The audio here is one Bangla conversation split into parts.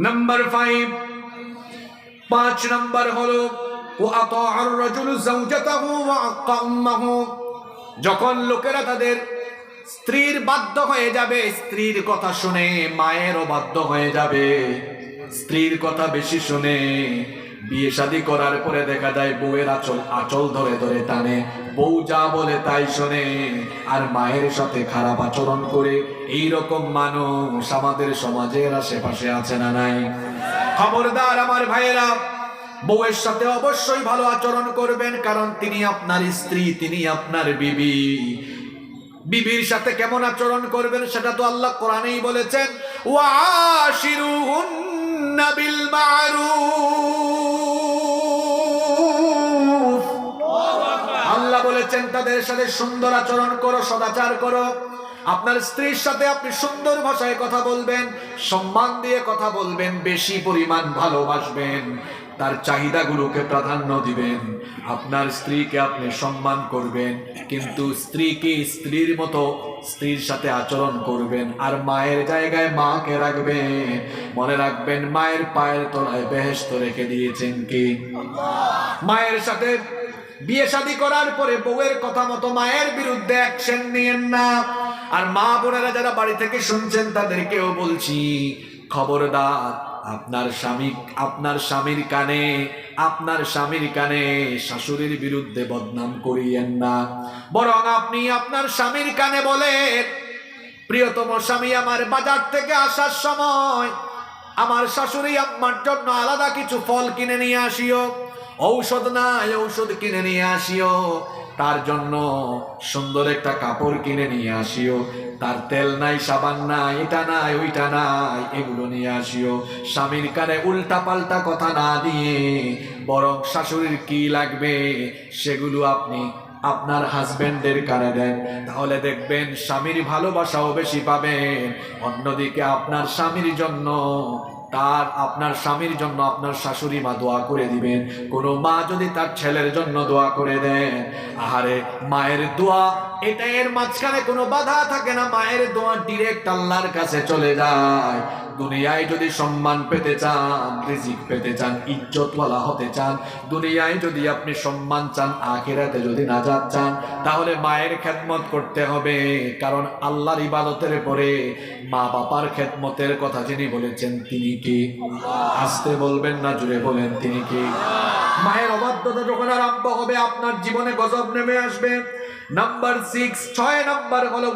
নাম্বার ফাইভ পাঁচ নাম্বার হলো যখন লোকেরা তাদের স্ত্রীর বাধ্য হয়ে যাবে, স্ত্রীর কথা শুনে মায়েরও বাধ্য হয়ে যাবে। স্ত্রীর কথা বেশি শুনে বিয়ে শাদী করার পরে দেখা যায় বউয়ের আচল আচল ধরে ধরে টানে। বউ যা বলে তাই শোনে। আর মায়ের সাথে খারাপ আচরণ করে এই রকম মানুষ আমাদের সমাজের আশেপাশে আছে না নাই? খবরদার আমার ভাইয়েরা, বউয়ের সাথে অবশ্যই ভালো আচরণ করবেন কারণ তিনি আপনার স্ত্রী, তিনি আপনার বিবি। বিবির সাথে কেমন আচরণ করবেন সেটা তো আল্লাহ কোরআনেই বলেছেন। ওয়াশিরুহুন্না বিল মারুফ আল্লাহ বলেছেন, তাদের সাথে সুন্দর আচরণ করো, সদাচার করো। আপনার স্ত্রীর সাথে আপনি সুন্দর ভাষায় কথা বলবেন, সম্মান দিয়ে কথা বলবেন, বেশি পরিমাণ ভালোবাসবেন, তার চাহিদাগুলোকে প্রাধান্য দিবেন। আপনার স্ত্রীকে আপনি সম্মান করবেন, কিন্তু স্ত্রীকে স্ত্রীর মতো স্ত্রীর সাথে আচরণ করবেন আর মায়ের জায়গায় মাকে রাখবেন। মনে রাখবেন মায়ের পায়ের তলায় বেহেস্ত রেখে দিয়েছেন কি? মায়ের সাথে বিয়ে শাদী করার পরে বউয়ের কথা মতো মায়ের বিরুদ্ধে অ্যাকশন নিয়েন না। আর মা বোনেরা যারা বাড়ি থেকে শুনছেন তাদেরকেও বলছি, খবরদার আপনার স্বামী, আপনার স্বামীর কানে, আপনার স্বামীর কানে শাশুড়ির বিরুদ্ধে বদনাম করিয়েন না। বরং আপনি আপনার স্বামীর কানে বলেন, প্রিয়তম স্বামী আমার বাজার থেকে আসার সময় আমার শাশুড়ি আম্মার জন্য আলাদা কিছু ফল কিনে নিয়ে আসিও। ঔষধ নাই, ঔষধ কিনে নিয়ে আসিও। তার জন্য সুন্দর একটা কাপড় কিনে নিয়ে আসিও। তার তেল নাই, সাবান নাই, এটা নাই, ওইটা নাই, এগুলো নিয়ে আসিও। স্বামীর কানে উল্টা পাল্টা কথা না দিয়ে বরং শাশুড়ির কি লাগবে সেগুলো আপনি আপনার হাজবেন্ডের কানে দেন। তাহলে দেখবেন স্বামীর ভালোবাসাও বেশি পাবেন। অন্যদিকে আপনার স্বামীর জন্য তার আপনার স্বামীর জন্য আপনার শাশুড়ি মা দোয়া করে দিবেন। কোনো মা যদি তার ছেলের জন্য দোয়া করে দেন, আহারে, মায়ের দোয়া এটা এর মাঝখানে কোনো বাধা থাকে না, মায়ের দোয়া ডিরেক্ট আল্লাহর কাছে চলে যায়। দুনিয়ায় যদি সম্মান পেতে চান, রিজিক পেতে চান, ইজ্জতওয়ালা হতে চান, দুনিয়ায় যদি আপনি সম্মান চান, আখেরাতে যদি নাজাত চান, তাহলে মায়ের খেদমত করতে হবে। কারণ আল্লাহর ইবাদতের পরে মা বাবার খেদমতের কথা যিনি বলেছেন, তিনি কি? আসতে বলবেন না, জুড়ে বলেন, তিনি কি? মায়ের অবাধ্যতা যখন আরম্ভ হবে, আপনার জীবনে গজব নেমে আসবে। নাম্বার সিক্স ছয় নাম্বার হলো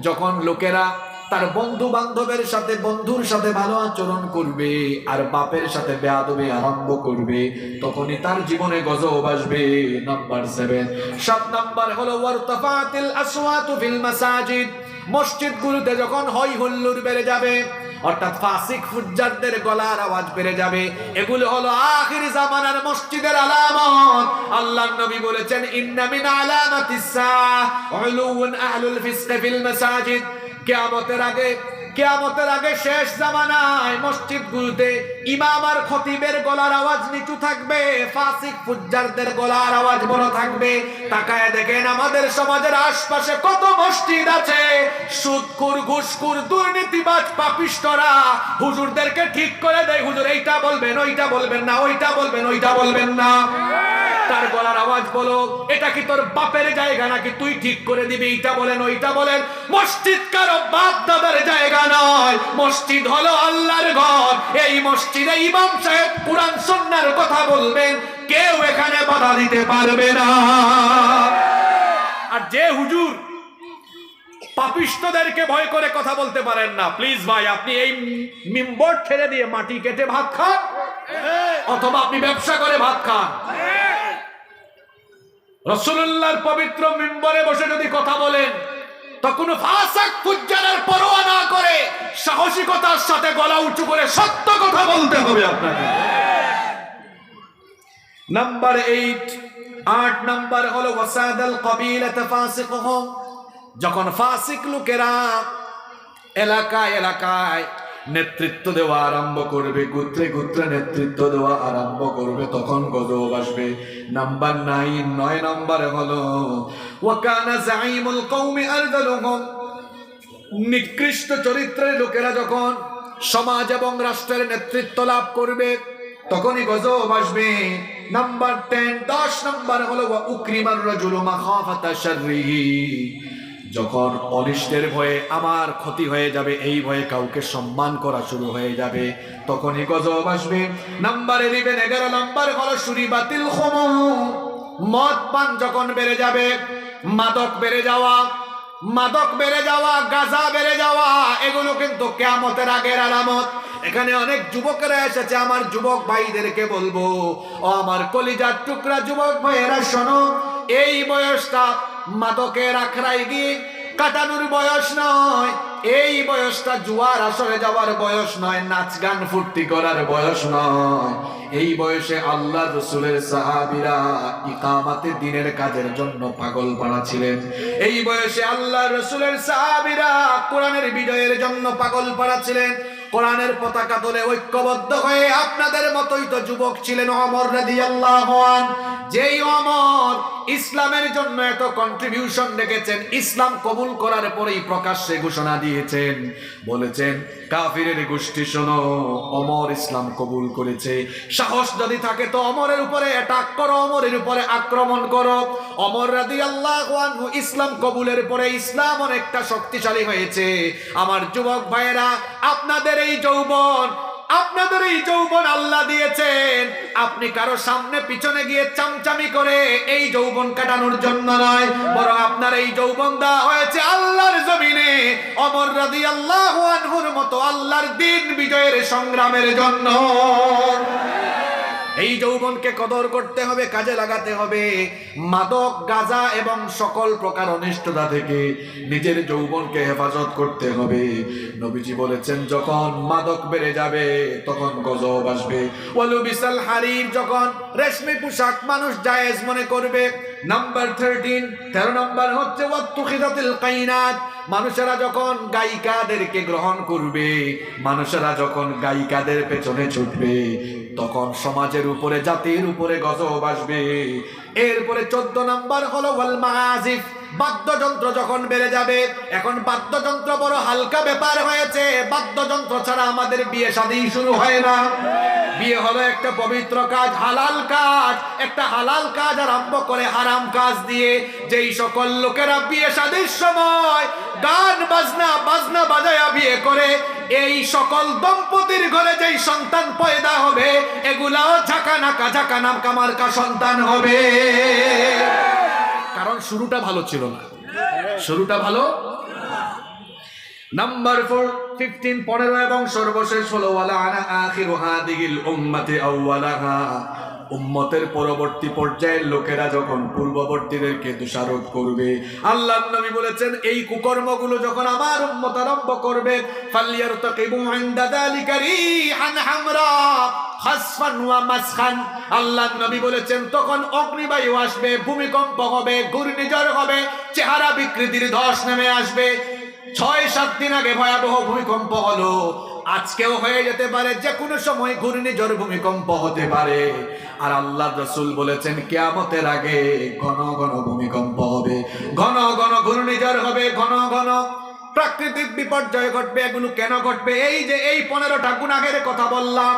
যখন লোকেরা তার বন্ধু বান্ধবের সাথে, বন্ধুর সাথে ভালো আচরণ করবে আর বাপের সাথে বেয়াদবি আরম্ভ করবে, তখনই তার জীবনে গজব আসবে। নাম্বার সেভেন সাত নাম্বার হলো, ওয়ারতাফাতিল আসওয়াতু ফিল মাসাজিদ। মসজিদগুলোতে যখন হই হুল্লোড় বেড়ে যাবে অর্থাৎ ফাসিক ফুজ্জারদের গলার আওয়াজ বেড়ে যাবে। এগুলো হলো আখির জামানার মসজিদের আলামত। আল্লাহর নবী বলেছেন, ইন্না মিন আলামাতিস সা উলুউন আহলুল ফিসক ফিল মাসাজিদ। কিয়ামতের আগে কিয়ামতের আগে শেষ জামানায় মসজিদগুলোতে ইমাম আর খতিবের গলার আওয়াজ নিচু থাকবে, ফাসিক ফুজ্জারদের গলার আওয়াজ বড় থাকবে। তাকায় দেখেন আমাদের সমাজের আশপাশে কত মসজিদ আছে। সুদকুর ঘুষকুর দুর্নীতিবাজ, পাপিষ্টরা, হুজুরদেরকে ঠিক করে দেয়। হুজুর এইটা বলবেন, ওইটা বলবেন না, ওইটা বলবেন ওইটা বলবেন না। তার গলার আওয়াজ বলো, এটা কি তোর বাপের জায়গা নাকি তুই ঠিক করে দিবি? এইটা বলেন, ওইটা বলেন। মসজিদ কারও বাপ দাদার জায়গা নয়। মসজিদ হলো আল্লাহর ঘর। এই মসজিদে ইমাম সাহেব কোরআন সন্ন্যার কথা বলবেন। কেউ এখানে বাধা দিতে পারবে না। আর যে হুজুর পাপিষ্টদেরকে ভয় করে কথা বলতে পারেন না, প্লিজ ভাই, আপনি এই মিম্বর ছেড়ে দিয়ে মাটি কেটে ভাত খান। অথবা আপনি ব্যবসা করে ভাত খান। রসুল্লাহর পবিত্র মিম্বরে বসে যদি কথা বলেন তখন ফাসাক ফুজ্জারের পরোয়া না করে সাহসিকতার সাথে গলা উঁচু করে সত্য কথা বলতে হবে আপনাকে। নাম্বার এইট, আট নাম্বার হলো ওয়াসাদাল ফাসিকহুম যখন ফাসিক লোকেরা এলাকায় এলাকায় নেতৃত্ব দেওয়া আরম্ভ করবে, গোত্রে গুত্রে নেতৃত্ব দেওয়া আরম্ভ করবে, তখন গজব আসবে। নাম্বার নাইন, নয় নম্বরে হলো, ওয়াকানা জাইমুল কওমি আরদালুহুম। নিকৃষ্ট চরিত্রের লোকেরা যখন সমাজ এবং রাষ্ট্রের নেতৃত্ব লাভ করবে, তখনই গজব আসবে। নাম্বার টেন, দশ নাম্বার হলো উকরিমার রাজুলু মাখাফাতা শাররিহি। যখন অনিষ্টের ভয়ে আমার ক্ষতি হয়ে যাবে, এই ভয়ে কাউকে সম্মান করা শুরু হয়ে যাবে। তখনই গজব আসবে। নাম্বারে ইলেভেন এগারো, নাম্বার হলো সুরি বাতিল মদ পান যখন বেড়ে যাবে, মাদক বেড়ে যাওয়া, মাদক বেড়ে যাওয়া, গাঁজা বেড়ে যাওয়া, এগুলো কিন্তু কেয়ামতের আগের আলামত। এখানে অনেক যুবকেরা এসেছে, আমার যুবক ভাইদেরকে বলব, ও আমার কলিজার টুকরা যুবক ভাইয়েরা, শোনো, এই বয়সটা মাদকের আখড়াই গিয়ে কাটানোর বয়স নয়। এই বয়সটা জুয়ার আসরে যাওয়ার বয়স নয়, নাচ গান ফুর্তি করার বয়স নয়। এই বয়সে আল্লাহ রসুলের সাহাবিরা ইকামাতে দিনের কাজের জন্য পাগল পাড়া ছিলেন। এই বয়সে আল্লাহ রসুলের সাহাবিরা কোরআনের বিজয়ের জন্য পাগল পাড়া ছিলেন। কোরআনের পতাকা তোলে ঐক্যবদ্ধ হয়ে আপনাদের মতোই তো যুবক ছিলেন অমর রাদিয়াল্লাহু আন। যেই অমর ইসলামের জন্য এত কন্ট্রিবিউশন রেখেছেন, ইসলাম কবুল করার পরেই প্রকাশ্যে ঘোষণা দিয়েছেন। বলেছেন, কাফিরের গোষ্ঠী শোনো, অমর ইসলাম কবুল করেছে। সাহস যদি থাকে তো অমরের উপরে অ্যাটাক করো, অমরের উপরে আক্রমণ করো। অমর রাদি আল্লাহ ইসলাম কবুলের পরে ইসলাম অনেকটা শক্তিশালী হয়েছে। আমার যুবক ভাইয়েরা আপনাদের এই যৌবন, আপনাদের এই যৌবন আল্লাহ দিয়েছেন। আপনি কারও সামনে পিছনে গিয়ে চামচামি করে এই যৌবন কাটানোর জন্য নয়, বরং আপনার এই যৌবন দেওয়া হয়েছে আল্লাহর জমিনে। অমর রাদি আল্লাহ মতো আল্লাহর দিন বিজয়ের সংগ্রামের জন্য। এই যৌবনকে কদর করতে হবে, কাজে লাগাতে হবে। মাদক, গাজা এবং সকল প্রকার অনিষ্টতা থেকে নিজের যৌবনকে হেফাজত করতে হবে। নবীজি বলেছেন, যখন মাদক বেড়ে যাবে, তখন গজব আসবে। ওয়ালু বিশাল হারির যখন রেশমি পোশাক মানুষ জায়েজ মনে করবে। নাম্বার থার্টিন তেরো নাম্বার হচ্ছে, ওয়াত্তুখিদাতিল কাইনাত। মানুষেরা যখন গায়িকাদেরকে গ্রহণ করবে, মানুষেরা যখন গায়িকাদের পেছনে ছুটবে তখন সমাজের উপরে, জাতির উপরে গজব আসবে। এরপরে চোদ্দ নাম্বার হলো মাআজিফ বাদ্যযন্ত্র যখন বেড়ে যাবে, এখন বাদ্যযন্ত্র বড় হালকা ব্যাপার হয়েছে। বাদ্যযন্ত্র ছাড়া আমাদের বিয়ে শাদী শুরু হয় না। বিয়ে হলো একটা পবিত্র কাজ, হালাল কাজ। একটা হালাল কাজ আরম্ভ করে হারাম কাজ দিয়ে, যেই সকল লোকেরা বিয়ে শাদীর সময়, গান বাজনা বাজনা বাজায়া বিয়ে করে, এই সকল দম্পতির ঘরে যেই সন্তান পয়দা হবে এগুলাও ঝাঁকানাকা ঝাঁকানাম কামারকা সন্তান হবে। কারণ শুরুটা ভালো ছিল না। শুরুটা ভালো? নাম্বার ফোর ফিফটিন পনেরো এবং সর্বশেষ হলো, ওয়ালা আনা আখিরু হাদিহিল উম্মাতি আউওয়ালাহা। উম্মতের পরবর্তী পর্যায়ের লোকেরা যখন পূর্ববর্তীদেরকে দোষারোপ করবে আল্লাহ নবী বলেছেন, এই কুকর্মগুলো যখন আমার উম্মত আরম্ভ করবে যালিকা রিহান হামরা, খাসফান ওয়া আল্লাহ নবী বলেছেন, তখন অগ্নিবায়ু আসবে, ভূমিকম্প হবে, ঘূর্ণিঝড় হবে, চেহারা বিকৃতির ধস নেমে আসবে। ছয়, সাত দিন আগে ভয়াবহ ভূমিকম্প হলো। আজকেও হয়ে যেতে পারে যে কোনো সময় ঘূর্ণিঝড় ভূমিকম্প হতে পারে। আর আল্লাহ রসুল বলেছেন, কেয়ামতের আগে ঘন ঘন ভূমিকম্প হবে। ঘন ঘন ঘূর্ণিঝড় হবে, ঘন ঘন প্রাকৃতিক বিপর্যয় ঘটবে। এগুলো কেন ঘটবে? এই যে এই পনেরোটা গুণাগের কথা বললাম